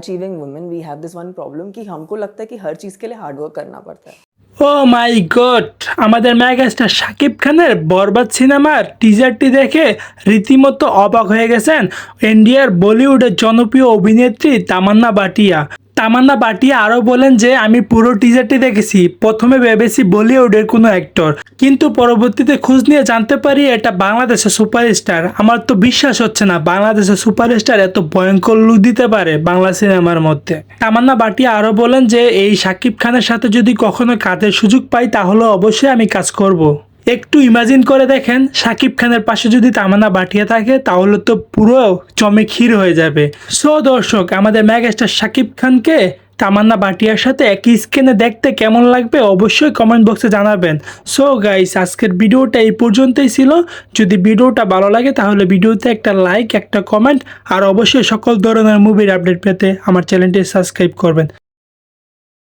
achieving women we have this one problem कि हमको लगता है कि हर चीज़ के लिए हार्ड वर्क करना पड़ता है ও মাই গড আমাদের মেগাস্টার শাকিব খানের বরবাদ সিনেমার টিজারটি দেখে রীতিমতো অবাক হয়ে গেছেন ইন্ডিয়ার বলিউডের জনপ্রিয় অভিনেত্রী তামান্না বাটিয়া তামান্না বাটিয়া আরও বলেন যে, আমি পুরো টিজারটি দেখেছি। প্রথমে ভেবেছি বলিউডের কোনো অ্যাক্টর কিন্তু পরবর্তীতে খোঁজ নিয়ে জানতে পারি এটা বাংলাদেশের সুপারস্টার আমার তো বিশ্বাস হচ্ছে না, বাংলাদেশের সুপারস্টার এত ভয়ঙ্কর লুক দিতে পারে বাংলা সিনেমার মধ্যে। তামান্না বাটিয়া আরও বলেন যে, এই শাকিব খানের সাথে যদি কখনো কাজের সুযোগ পাই, তাহলে অবশ্যই আমি কাজ করব। একটু ইমাজিন করে দেখেন, সাকিব খানের পাশে যদি তামান্না বাটিয়া থাকে, তাহলে তো পুরো চমে ক্ষীর হয়ে যাবে। সো দর্শক, আমাদের ম্যাগাস্টার সাকিব খানকে তামান্না বাটিয়ার সাথে একই স্ক্রিনে দেখতে কেমন লাগবে অবশ্যই কমেন্ট বক্সে জানাবেন। সো গাইস আজকের ভিডিওটা এই পর্যন্তই ছিল। যদি ভিডিওটা ভালো লাগে, তাহলে ভিডিওতে একটা লাইক একটা কমেন্ট আর অবশ্যই সকল ধরনের মুভির আপডেট পেতে আমার চ্যানেলটি সাবস্ক্রাইব করবেন।